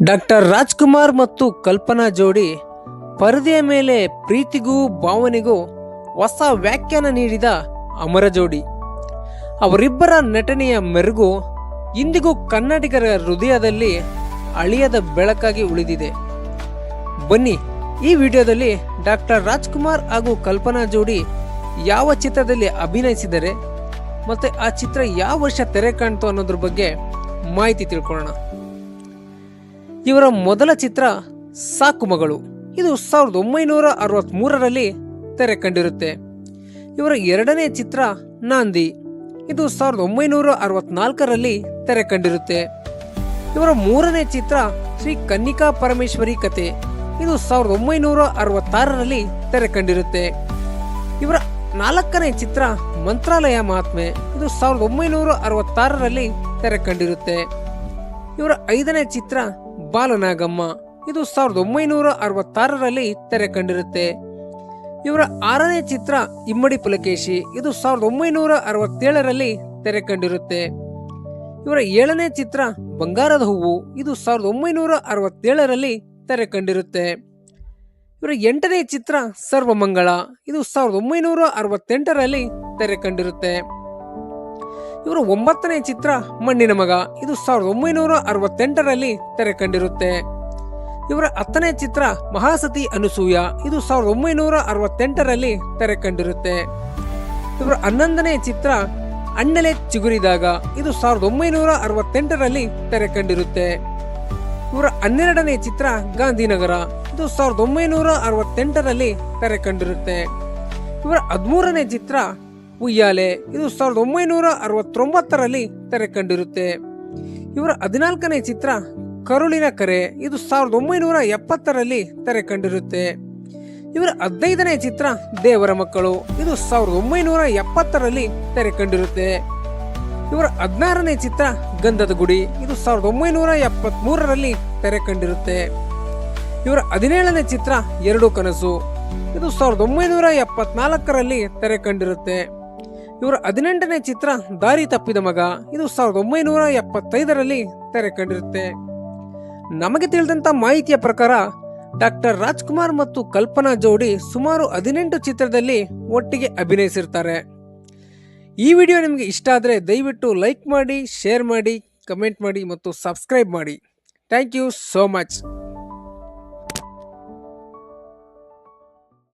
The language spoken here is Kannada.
ಡಾಕ್ಟರ್ ರಾಜ್ಕುಮಾರ್ ಮತ್ತು ಕಲ್ಪನಾ ಜೋಡಿ ಪರದೆಯ ಮೇಲೆ ಪ್ರೀತಿಗೂ ಭಾವನೆಗೂ ಹೊಸ ವ್ಯಾಖ್ಯಾನ ನೀಡಿದ ಅಮರ ಜೋಡಿ. ಅವರಿಬ್ಬರ ನಟನೆಯ ಮೆರುಗು ಇಂದಿಗೂ ಕನ್ನಡಿಗರ ಹೃದಯದಲ್ಲಿ ಅಳಿಯದ ಬೆಳಕಾಗಿ ಉಳಿದಿದೆ. ಬನ್ನಿ ಈ ವಿಡಿಯೋದಲ್ಲಿ ಡಾಕ್ಟರ್ ರಾಜ್ಕುಮಾರ್ ಹಾಗೂ ಕಲ್ಪನಾ ಜೋಡಿ ಯಾವ ಚಿತ್ರದಲ್ಲಿ ಅಭಿನಯಿಸಿದರೆ ಮತ್ತೆ ಆ ಚಿತ್ರ ಯಾವ ವರ್ಷ ತೆರೆ ಕಾಣ್ತು ಅನ್ನೋದ್ರ ಬಗ್ಗೆ ಮಾಹಿತಿ ತಿಳ್ಕೊಳ್ಳೋಣ. ಇವರ ಮೊದಲ ಚಿತ್ರ ಸಾಕು ಮಗಳು. ಇದು ಸಾವಿರದ ಒಂಬೈನೂರ ಅರವತ್ತ್ಮೂರರಲ್ಲಿ ತೆರೆ ಕಂಡಿರುತ್ತೆ. ಇವರ ಎರಡನೇ ಚಿತ್ರ ನಾಂದಿ. ಇದು ಸಾವಿರದ ಒಂಬೈನೂರ ಅರವತ್ನಾಲ್ಕರಲ್ಲಿ ತೆರೆ ಕಂಡಿರುತ್ತೆ. ಇವರ ಮೂರನೇ ಚಿತ್ರ ಶ್ರೀ ಕನ್ನಿಕಾ ಪರಮೇಶ್ವರಿ ಕತೆ. ಇದು ಸಾವಿರದ ಒಂಬೈನೂರ ಅರವತ್ತಾರರಲ್ಲಿ ತೆರೆ ಕಂಡಿರುತ್ತೆ. ಇವರ ನಾಲ್ಕನೇ ಚಿತ್ರ ಮಂತ್ರಾಲಯ ಮಹಾತ್ಮೆ. ಇದು ಸಾವಿರದ ಒಂಬೈನೂರ ಅರವತ್ತಾರರಲ್ಲಿ ತೆರೆ ಕಂಡಿರುತ್ತೆ. ಇವರ ಐದನೇ ಚಿತ್ರ ಬಾಲನಾಗಮ್ಮ ಇದು ಸಾವಿರದ ಒಂಬೈನೂರ ಅರವತ್ತಾರರಲ್ಲಿ ತೆರೆ ಕಂಡಿರುತ್ತೆ. ಇವರ ಆರನೇ ಚಿತ್ರ ಇಮ್ಮಡಿ ಪುಲಕೇಶಿ ಇದು ಸಾವಿರದ ಒಂಬೈನೂರ ಅರವತ್ತೇಳರಲ್ಲಿ ತೆರೆ ಕಂಡಿರುತ್ತೆ. ಇವರ ಏಳನೇ ಚಿತ್ರ ಬಂಗಾರದ ಹೂವು ಇದು ಸಾವಿರದ ಒಂಬೈನೂರ ಅರವತ್ತೇಳರಲ್ಲಿ ತೆರೆ ಕಂಡಿರುತ್ತೆ. ಇವರ ಎಂಟನೇ ಚಿತ್ರ ಸರ್ವಮಂಗಳ ಇದು ಸಾವಿರದ ಒಂಬೈನೂರ ಅರವತ್ತೆಂಟರಲ್ಲಿ ತೆರೆ ಕಂಡಿರುತ್ತೆ. ಇವರ ಒಂಬತ್ತನೇ ಚಿತ್ರ ಮಣ್ಣಿನ ಮಗ. ಇದು ಸಾವಿರದ ಒಂಬೈನೂರ ಅರವತ್ತೆಂಟರಲ್ಲಿ ತೆರೆ ಕಂಡಿರುತ್ತೆ. ಇವರ ಹತ್ತನೇ ಚಿತ್ರ ಮಹಾಸತಿ ಅನುಸೂಯ. ಇದು ಸಾವಿರದ ಒಂಬೈನೂರ ಅರವತ್ತೆಂಟರಲ್ಲಿ ತೆರೆ ಕಂಡಿರುತ್ತೆ. ಇವರ ಹನ್ನೊಂದನೇ ಚಿತ್ರ ಅಣ್ಣಲೆ ಚಿಗುರಿದಾಗ. ಇದು ಸಾವಿರದ ಒಂಬೈನೂರ ಅರವತ್ತೆಂಟರಲ್ಲಿ ತೆರೆ ಕಂಡಿರುತ್ತೆ. ಇವರ ಹನ್ನೆರಡನೇ ಚಿತ್ರ ಗಾಂಧಿನಗರ. ಇದು ಸಾವಿರದ ಒಂಬೈನೂರ ಅರವತ್ತೆಂಟರಲ್ಲಿ ತೆರೆ ಕಂಡಿರುತ್ತೆ. ಇವರ ಹದಿಮೂರನೇ ಚಿತ್ರ ಉಯ್ಯಾಲೆ. ಇದು ಸಾವಿರದ ಒಂಬೈನೂರ ಅರವತ್ತೊಂಬತ್ತರಲ್ಲಿ ತೆರೆ ಕಂಡಿರುತ್ತೆ. ಇವರ ಹದಿನಾಲ್ಕನೇ ಚಿತ್ರ ಕರುಳಿನ ಕರೆ. ಇದು ಸಾವಿರದ ಒಂಬೈನೂರ ಎಪ್ಪತ್ತರಲ್ಲಿ ತೆರೆ ಕಂಡಿರುತ್ತೆ. ಇವರ ಹದಿನೈದನೇ ಚಿತ್ರ ದೇವರ ಮಕ್ಕಳು. ಇದು ಸಾವಿರದ ಒಂಬೈನೂರ ಎಪ್ಪತ್ತರಲ್ಲಿ ತೆರೆ ಕಂಡಿರುತ್ತೆ. ಇವರ ಹದಿನಾರನೇ ಚಿತ್ರ ಗಂಧದ ಗುಡಿ. ಇದು ಸಾವಿರದ ಒಂಬೈನೂರ ಎಪ್ಪತ್ಮೂರರಲ್ಲಿ ತೆರೆ ಕಂಡಿರುತ್ತೆ. ಇವರ ಹದಿನೇಳನೇ ಚಿತ್ರ ಎರಡು ಕನಸು. ಇದು ಸಾವಿರದ ಒಂಬೈನೂರ ಎಪ್ಪತ್ನಾಲ್ಕರಲ್ಲಿ ತೆರೆ ಕಂಡಿರುತ್ತೆ. ಇವರ ಹದಿನೆಂಟನೇ ಚಿತ್ರ ದಾರಿ ತಪ್ಪಿದ ಮಗ ಇದು ಸಾವಿರದ ಒಂಬೈನೂರ ಎಪ್ಪತ್ತೈದರಲ್ಲಿ ತೆರೆ ಕಂಡಿರುತ್ತೆ. ನಮಗೆ ತಿಳಿದಂಥ ಮಾಹಿತಿಯ ಪ್ರಕಾರ ಡಾಕ್ಟರ್ ರಾಜ್ಕುಮಾರ್ ಮತ್ತು ಕಲ್ಪನಾ ಜೋಡಿ ಸುಮಾರು ಹದಿನೆಂಟು ಚಿತ್ರದಲ್ಲಿ ಒಟ್ಟಿಗೆ ಅಭಿನಯಿಸಿರ್ತಾರೆ. ಈ ವಿಡಿಯೋ ನಿಮಗೆ ಇಷ್ಟ ಆದರೆ ದಯವಿಟ್ಟು ಲೈಕ್ ಮಾಡಿ, ಶೇರ್ ಮಾಡಿ, ಕಮೆಂಟ್ ಮಾಡಿ ಮತ್ತು ಸಬ್ಸ್ಕ್ರೈಬ್ ಮಾಡಿ. Thank you so much.